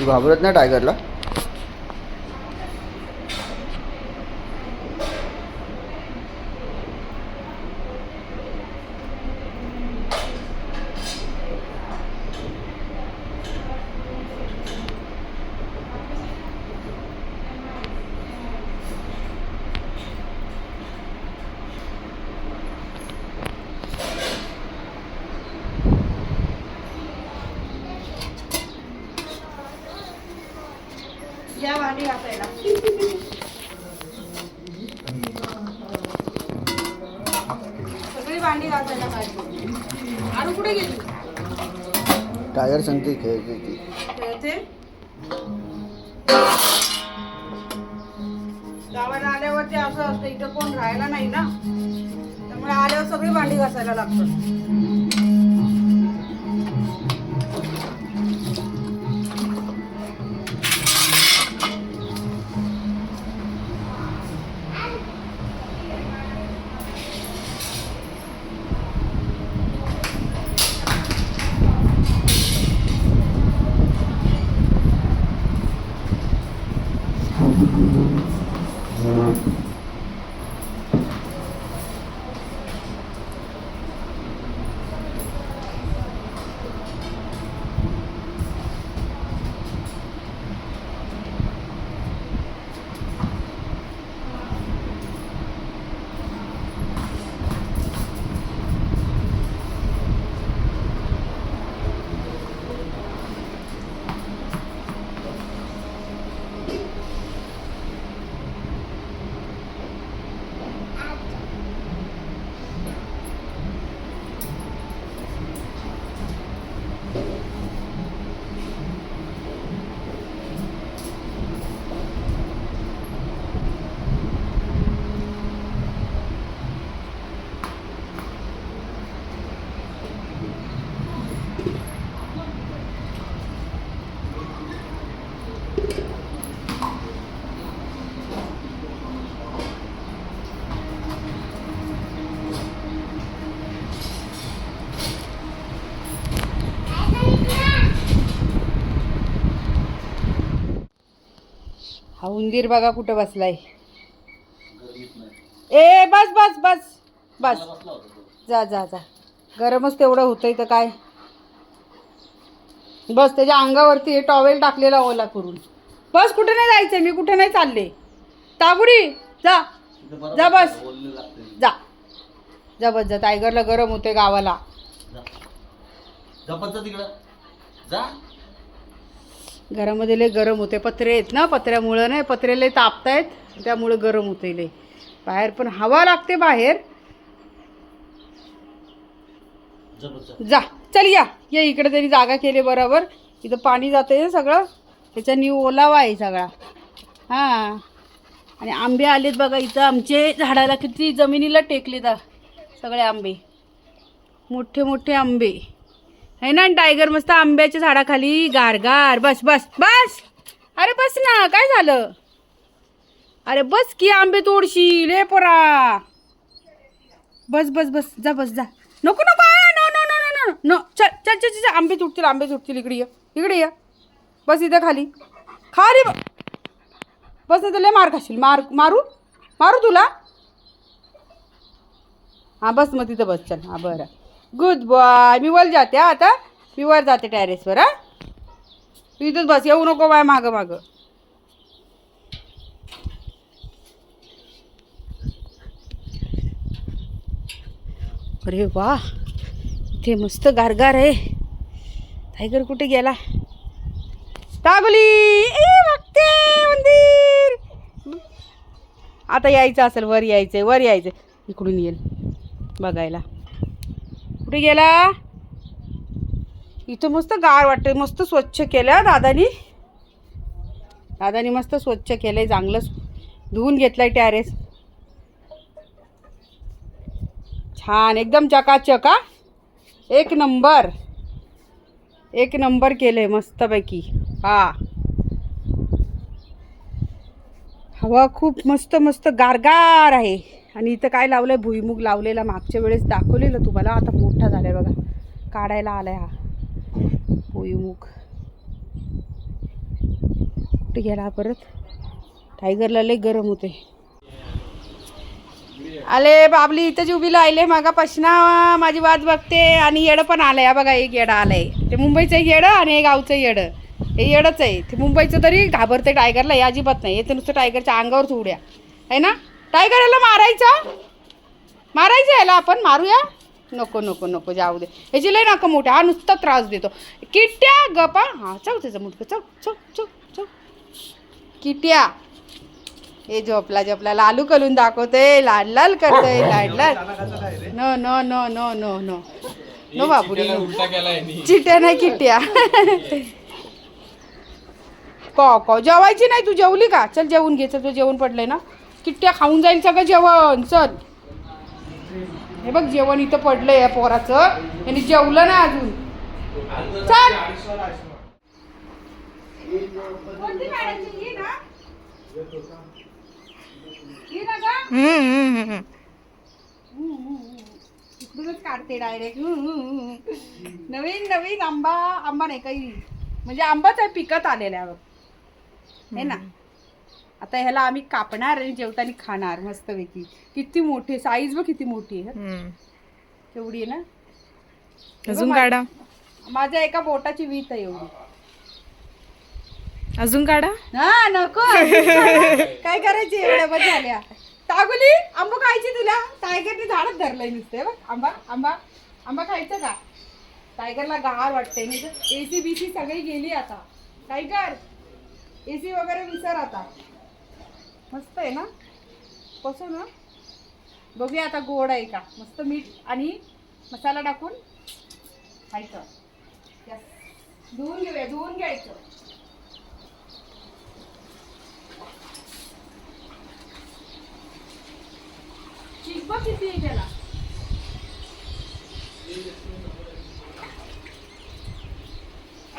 तू घाबरत नाही टायगरला घासायला. सगळी भांडी घासायला आणि कुठे गेली? टायगर सांगते खेळते. ती खेळते? गावाला आल्यावरती असं असतं इथं कोण राहायला नाही ना. त्यामुळे आल्यावर सगळी भांडी घासायला लागतात. हा उंदीर बघा कुठं बसलाय. ए बस बस बस बस. जा जा जा. गरमच तेवढं होतंय तर काय. बस त्याच्या अंगावरती हे टॉवेल टाकलेला ओला करून. बस कुठे नाही जायचंय मी कुठे नाही चालले. ताबुडी जा. जा बस. जा. जा बस जा. टायगरला गरम होते गावाला. तिकडं. जा. घरामध्ये लय गरम होते. पत्रे आहेत ना पत्र्यामुळं नाही पत्रे लय तापतायत त्यामुळं गरम होते लय. बाहेर पण हवा लागते बाहेर. जा चल या. ये इकडे तरी जागा केली बरोबर. इथं पाणी जाते ना सगळं. त्याच्यानी ओलावा आहे सगळा. हां. आणि आंबे आलेत बघा इथं. आमचे झाडाला किती जमिनीला टेकले तर सगळे आंबे. मोठे मोठे आंबे. आहे ना टायगर मस्त आंब्याच्या झाडाखाली गारगार. बस बस बस. अरे बस ना काय झालं? अरे बस की आंबे तोडशील ले पोरा. बस बस बस जा बस जा. नको नको no no no no no no. चल चल चल चल, आंबे तुटतील आंबे तुटतील. इकडे ये इकडे ये. बस इथं खाली. खाली बस. नाही तुला मार खाशील. मार मारू? मारू तुला? हां बस मग तिथं बस. चल. हां बरं. गुड बॉय मी वर जाते आता. मी वर जाते टॅरेसवर हा. तू इथंच बस येऊ नको बाय मागं मागं. अरे वा इथे मस्त गारगार आहे. टायगर कुठे गेला? तागुली ए बघते मंदिर. आता यायचं असेल वर यायचं वर यायचं इकडून येईल बघायला. कुठे गेला? इथं मस्त गार वाटतं मस्त स्वच्छ केलं दादानी. दादानी मस्त स्वच्छ केलंय चांगलं धुवून घेतलंय टॅरेस छान एकदम चकाचक हा. एक नंबर. एक नंबर केलंय मस्तपैकी. हा. हवा खूप मस्त मस्त गारगार आहे. आणि इथं काय लावलं आहे भुईमुग लावलेला मागच्या वेळेस दाखवलेलं तुम्हाला. आता मोठा झालाय बघा. काढायला आला हा. भुईमुग. कुठे गेला परत? टायगरला लय गरम होते आले बाबली इथंच उभी लायले मागा पशना माझी वाट बघते. आणि येडं पण आलंय हा बघा एक येडं आलंय. ते मुंबईचं येडं आणि हे गावचं येडं. हे येडंच आहे. ते मुंबईचं तरी घाबरते टायगरला हे अजिबात नाही. येते नुसतं टायगरच्या अंगावर उड्या. आहे ना? टायगर याला मारायचं? मारायचं याला आपण मारूया? नको नको नको जाऊ दे. ह्याची लय नका मोठ्या हा नुसता त्रास देतो. किट्ट्या गपा हा चौ त्याचं मुठकं चौ चौ चौ चौ किट्या. हे झोपला झोपला लालू कलून दाखवते लाड लाल करतोय लाड लाल. No no no no no no. No no. चिट्या नाही किट्या को को जेवायची नाही तू जेवली का? चल जेवून घे चल तू जेवण पडलंय ना. किट्ट्या खाऊन जाईल सगळं जेवण चल. हे बघ जेवण इथं पडलंय या पोराचं. यांनी जेवलं ना अजून. चल? इकडूनच काढते डायरेक्ट नवीन नवीन आंबा आंबा नाही काही म्हणजे आंबाच आहे पिकत आलेल्यावर हे ना. आता ह्याला आम्ही कापणार आणि जेवताना खाणार मस्तपैकी. किती मोठी साईज बघ किती मोठी आहे. हं. केवढी आहे ना? अजून काढा माझ्या एका बोटाची वीत आहे एवढी. अजून काढा हा नको. काय करायची? एवढ्या बस झाल्या तागुली आंबा खायची तुला? टायगरने झाडच धरलंय नुसते. बघ आंबा आंबा आंबा खायचं का? टायगरला गार वाटते एसी बीसी सगळी गेली आता. टायगर एसी वगैरे विसर आता. मस्त आहे ना? कसं ना? बघूया आता गोड आहे का? मस्त मीठ आणि मसाला टाकून खायचं धुवून घेऊया धुवून घ्यायचं. चीज किती आहे त्याला.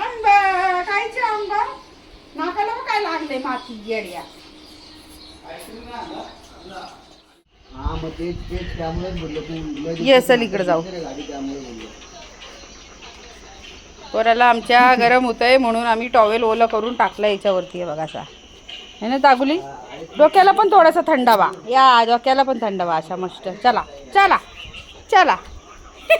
आंबा खायचे आंबा नाकाला काय लागले माती येड्या. मग तेच तेच त्यामुळेच बोललो तू. ये चल इकडे जाऊ. पोराला आमच्या गरम होतंय म्हणून आम्ही टॉवेल ओलं करून टाकलं याच्यावरती आहे बघा असा. है ना तागुली डोक्याला पण थोडासा थंडावा. या डोक्याला पण थंडावा अशा मस्त. चला चला चला.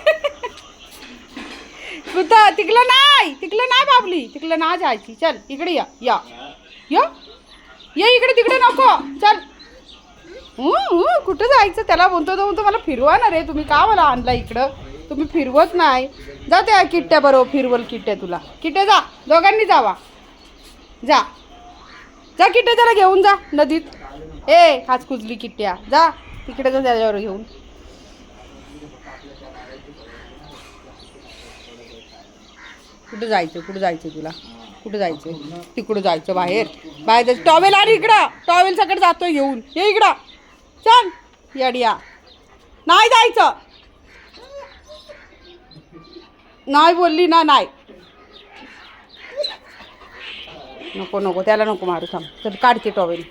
कुठं तिकलं नाही तिकलं नाही बाबली. तिकलं ना जायची. चल इकडे या या. या. ये इकडे तिकडे नको. चल. कुठं जायचं? त्याला म्हणतो तो म्हणतो मला फिरवा ना रे तुम्ही का मला आणला इकडं? तुम्ही फिरवत नाही. जा त्या किट्ट्या बरोबर फिरवल किट्ट्या तुला. किट्ट्या जा दोघांनी जावा. जा. जा किट्ट्या त्याला घेऊन जा नदीत. ए हाच कुजली किट्ट्या जा तिकडे जा त्याच्यावर घेऊन. कुठं जायचं कुठं जायचं तुला? कुठं जायचं? तिकडं जायचं बाहेर. बाहेर जायचं. टॉवेल आणि इकडं. टॉवेल सगळं जातोय घेऊन. ये इकडं. चल येड्या. नाही जायचं. नाही बोलली ना नाही. नको नको त्याला नको मारू थांब. तर काढते टॉवेल.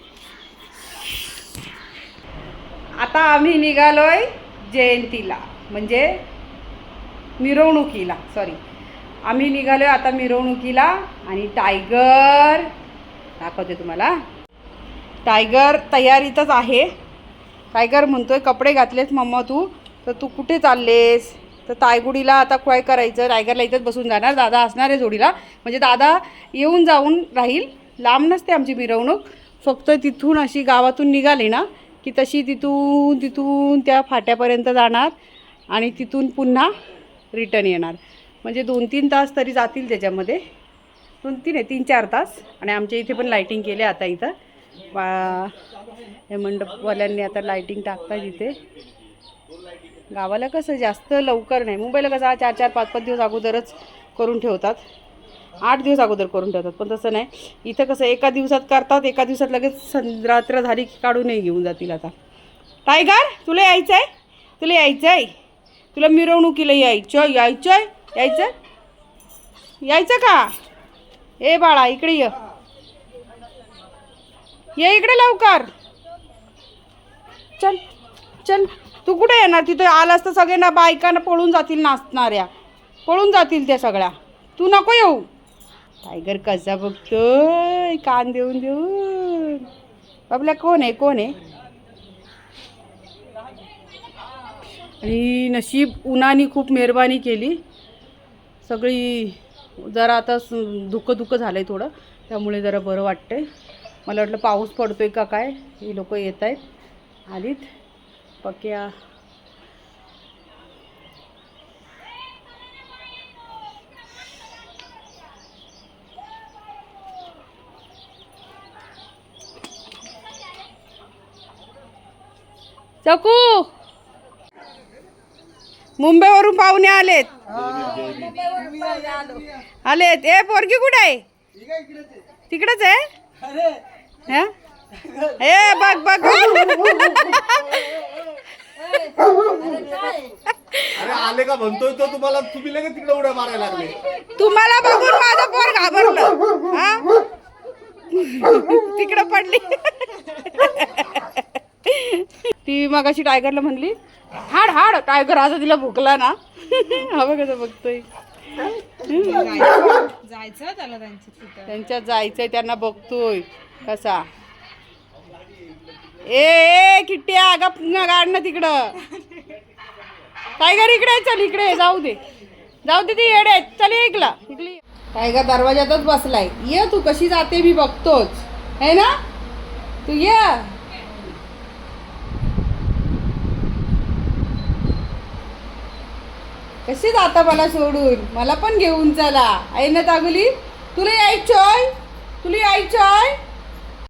आता आम्ही निघालोय जयंतीला म्हणजे मिरवणुकीला सॉरी आम्ही निघालोय आता मिरवणुकीला आणि टायगर दाखवते तुम्हाला. टायगर तयारीतच आहे. टायगर म्हणतोय कपडे घातलेस मम्मा तू तर तू कुठे चाललेस? तर तायगुडीला आता काय करायचं? टायगरला इथंच बसून जाणार दादा असणार आहे जोडीला. म्हणजे दादा येऊन जाऊन राहील. लांब नसते आमची मिरवणूक. फक्त तिथून अशी गावातून निघाली ना की तशी तिथून तिथून त्या फाट्यापर्यंत जाणार आणि तिथून पुन्हा रिटर्न येणार. म्हणजे दोन तीन तास तरी जातील त्याच्यामध्ये. दोन तीन आहे तीन चार तास. आणि आमच्या इथे पण लाईटिंग केले आता इथं. बा हे मंडपवाल्यांनी आता लाईटिंग टाकतात इथे गावाला कसं जास्त लवकर नाही. मुंबईला कसं चार चार पाच पाच दिवस अगोदरच करून ठेवतात. आठ दिवस अगोदर करून ठेवतात पण तसं नाही. इथं कसं एका दिवसात करतात एका दिवसात लगेच सं रात्र झाली की काढूनही घेऊन जातील आता. टायगर तुला यायचं आहे तुला यायचं आहे तुला मिरवणुकीला यायचं यायचं आहे यायचं यायचं का? ए बाळा इकडे ये. ये इकडे लवकर. चल चल. तू कुठे येणार? तिथे आलास तर सगळ्यांना बायकांना पळून जातील नाचणाऱ्या. पळून जातील त्या सगळ्या. तू नको येऊ. टायगर कसा बघतोय? कान देऊन देऊन. बाबल्या कोण आहे? कोण आहे? आणि नशीब उन्हाने खूप मेहरबानी केली. सगळी जरा आता स- धुकं धुकं झालं आहे थोडं. त्यामुळे जरा बरं वाटतंय. मला वाटलं पाऊस पडतोय का काय ही लोक येत आहेत. आलीत पक्या. चकू! मुंबईवरून पाहुणे आलेत. आलेत. ए पोरगी कुठे आहे? तिकडच आहे? हा? ए बघ बघ. अरे आले का म्हणतोय तो तुम्हाला? तुम्ही लगेच तिकडे उड्या मारायला लागले. तुम्हाला बघून माझं पोर घाबरलं. हा? तिकडं पडली. ती मग अशी टायगरला म्हणली हाड हाड टायगर आता तिला भुकला ना. हा बघ कसं बघतोय. जायचं त्याला त्यांची तिथं. त्यांच्यात जायचंय त्यांना बघतोय. कसा? ए ए किट्ट्या गप गाड ना तिकडं. टायगर इकडे चल इकडे जाऊ दे. जाऊ दे ती येडे चल इकला इकली टायगर दरवाज्यातच बसलाय. ये तू कशी जाते मी बघतोच. है ना? तू ये. कशी जाता मला सोडून? मला पण घेऊन चला. आहे ना तागुली? तुला यायचोय? तुला यायचोय?